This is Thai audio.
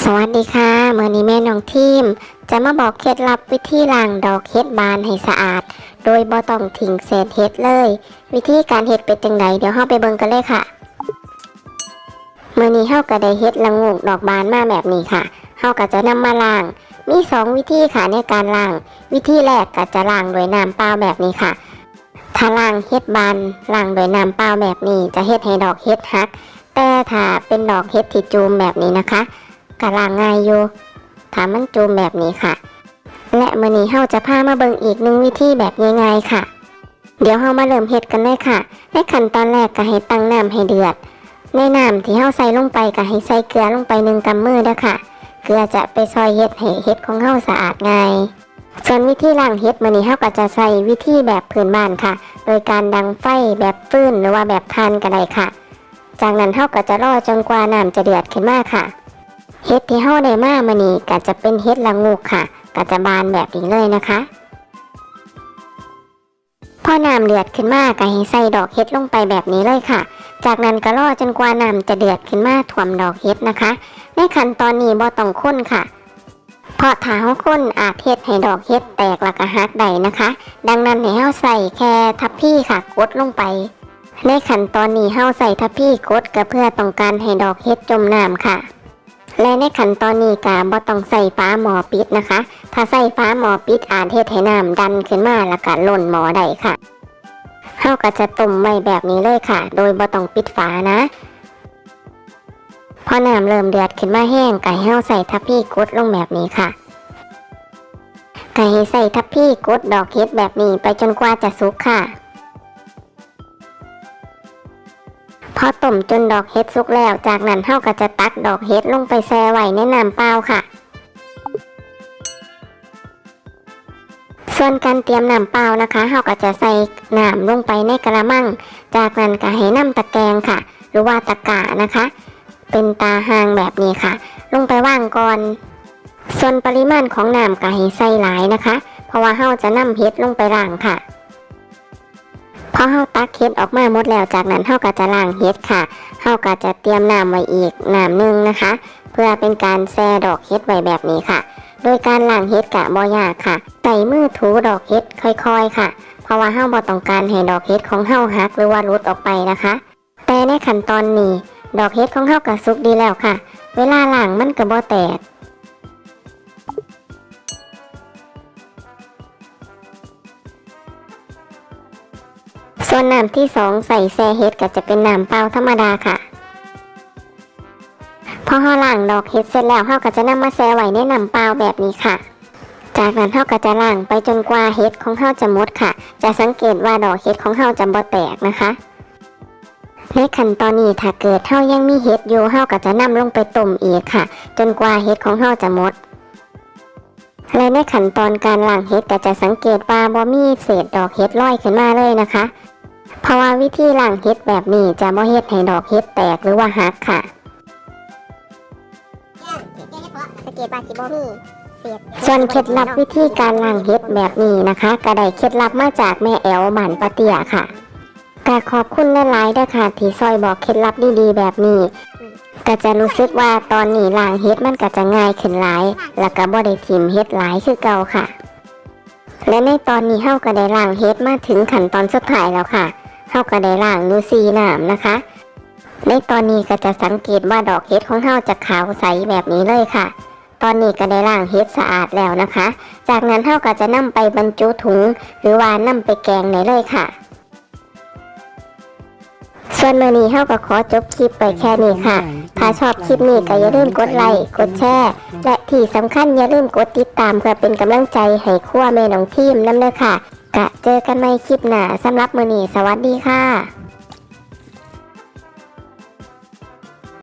สวัสดีค่ะเมื่อนี้แม่น้องทีม จะมาบอกเคล็ดลับวิธีล้างดอกเห็ดบานให้สะอาด โดยบ่ต้องทิ้งเศษเห็ดเลย วิธีการเห็ดเป็นจังไดเดี๋ยวเฮาไปเบิ่งกันเลยค่ะเมื่อนี้เฮาก็ได้เห็ดละงูกดอกบานมาแบบนี้ค่ะเฮาก็จะนำมาล้าง มีสองวิธีค่ะในการล้าง วิธีแรกก็จะล้างด้วยน้ำเปล่าแบบนี้ค่ะถ้าล้างเห็ดบานล้างด้วยน้ำเปล่าแบบนี้ จะเฮ็ดให้ดอกเห็ดหัก แต่ถ้าเป็นดอกเห็ดที่จูมแบบนี้นะคะ กะลางง่ายอยู่ถามมันจูมแบบนี้ค่ะ และมื้อนี้เฮาจะพามาเบิ่งอีกหนึ่งวิธีแบบง่ายๆค่ะ เดี๋ยวเฮามาเริ่มเฮ็ดกันเลยค่ะ ในขั้นตอนแรกก็ให้ตั้งน้ำให้เดือด ในน้ำที่เฮาใส่ลงไปก็ให้ใส่เกลือลงไปหนึ่งกำมือเด้อค่ะ เกลือจะไปซอยเฮ็ดให้เฮ็ดของเฮาสะอาดง่ายส่วนวิธีล้างเฮ็ดมื้อนี้เฮาก็จะใช้วิธีแบบพื้นบ้านค่ะ โดยการดังไฟแบบฟืนหรือว่าแบบทานก็ได้ค่ะ จากนั้นเฮาก็จะรอจนกว่าน้ำจะเดือดขึ้นมาค่ะ เฮ็ดที่เฮาได้มามานี่ก็จะเป็นเฮ็ดละงูกค่ะก็จะบานแบบนี้เลยนะคะพอน้ำเดือดขึ้นมาก็ให้ใส่ดอกเฮ็ดลงไปแบบนี้เลยค่ะ จากนั้นก็รอจนกว่าน้ำจะเดือดขึ้นมาท่วมดอกเฮ็ดนะคะ ในขั้นตอนนี้บ่ต้องข้นค่ะ เพราะถ้าเฮาข้นอาจเฮ็ดให้ดอกเฮ็ดแตกแล้วก็หักได้นะคะ ดังนั้นให้เฮาใส่แค่ทับพี่ค่ะกดลงไป ในขั้นตอนนี้เฮาใส่ทับพี่กดก็เพื่อต้องการให้ดอกเฮ็ดจมน้ำค่ะ และในขั้นตอนนี้กาบ่ต้องใส่ฟ้าหมอปิดนะคะ ถ้าใส่ฟ้าหมอปิดอาจเฮ็ดให้น้ำดันขึ้นมาแล้วก็ล่นหมอได้ค่ะเฮาก็จะต้มไว้แบบนี้เลยค่ะ โดยบ่ต้องปิดฝานะ พอน้ำเริ่มเดือดขึ้นมาแห้งก็ให้เฮาใส่ทัพพี่กดลงแบบนี้ค่ะก็ให้ใส่ทัพพี่กดดอกเฮ็ดแบบนี้ไปจนกว่าจะสุกค่ะ อต้มจนดอกเห็ดสุกแล้ว จากนั้นเฮาก็จะตักดอกเห็ดลงไปแช่ไว้ในน้ำเปล่าค่ะ ส่วนการเตรียมน้ำเปล่านะคะเฮาก็จะใส่น้ำลงไปในกระมัง จากนั้นก็ให้น้ำตะแกรงค่ะ หรือว่าตะกร้านะคะ เป็นตาหางแบบนี้ค่ะ ลงไปว่างก่อน ส่วนปริมาณของน้ำก็ให้ใส่หลายนะคะ เพราะว่าเฮาจะนำเห็ดลงไปล้างค่ะ ห็ดออกมาหมดแล้วจากนั้นเฮาก็จะล้างเห็ดค่ะเฮาก็จะเตรียมน้ำไว้อีกน้ำหนึงนะคะ เพื่อเป็นการแช่ดอกเห็ดไว้แบบนี้ค่ะ โดยการล้างเห็ดกะบ่ยากค่ะใส่มือถูดอกเห็ดค่อยๆค่ะ เพราะว่าเฮาบ่ต้องการให้ดอกเห็ดของเฮาหักหรือว่าหลุดออกไปนะคะ แต่ในขั้นตอนนี้ ดอกเห็ดของเฮาก็สุกดีแล้วค่ะ เวลาล้างมันก็บ่แตก ส่วนน้ำที่สองใส่แซ่เห็ดก็จะเป็นน้ำเปล่าธรรมดาค่ะ พอเฮาล้างดอกเห็ดเสร็จแล้วเฮาก็จะนำมาแช่ไว้ในน้ำเปล่าแบบนี้ค่ะ จากนั้นเฮาก็จะล้างไปจนกว่าเห็ดของเฮาจะหมดค่ะ จะสังเกตว่าดอกเห็ดของเฮาจะบ่แตกนะคะในขั้นตอนนี้ถ้าเกิดเฮายังมีเห็ดอยู่เฮาก็จะนำลงไปต้มอีกค่ะ จนกว่าเห็ดของเฮาจะหมดและในขั้นตอนการล้างเห็ดก็จะสังเกตว่าบ่มีเศษดอกเห็ดลอยขึ้นมาเลยนะคะ เพราะว่าวิธีล้างเห็ดแบบนี้จะบ่เฮ็ดให้ดอกเห็ดแตกหรือว่าหักค่ะส่วนเคล็ดลับวิธีการล้างเห็ดแบบนี้นะคะก็ได้เคล็ดลับมาจากแม่แอลบ้านปะเตียค่ะก็ขอบคุณหลายๆด้วยค่ะ ที่ซอยบอกเคล็ดลับดีๆ แบบนี้ก็จะรู้สึกว่าตอนนี้ล้างเห็ดมันก็จะง่ายขึ้นหลาย แล้วก็บ่ได้ทิมเห็ดหลายคือเก่าค่ะ และในตอนนี้เฮาก็ได้ล่างเฮ็ดมาถึงขั้นตอนสุดท้ายแล้วค่ะเฮาก็ได้ล่างนูซีน้ำนะคะ ในตอนนี้ก็จะสังเกตว่าดอกเฮ็ดของเฮาจะขาวใสแบบนี้เลยค่ะ ตอนนี้ก็ได้ล่างเฮ็ดสะอาดแล้วนะคะ จากนั้นเฮาก็จะนำไปบรรจุถุง หรือว่านำไปแกงได้เลยค่ะ ส่วนมื้อนี้เฮาก็ขอจบคลิปไปแค่นี้ค่ะ ถ้าชอบคลิปนี้ก็อย่าลืมกดไลค์ กดแชร์ และที่สำคัญอย่าลืมกดติดตามเพื่อเป็นกำลังใจให้ครัวเมน้องทีมน้ำเด้อค่ะ กะเจอกันใหม่คลิปหน้าสำหรับมื้อนี้สวัสดีค่ะ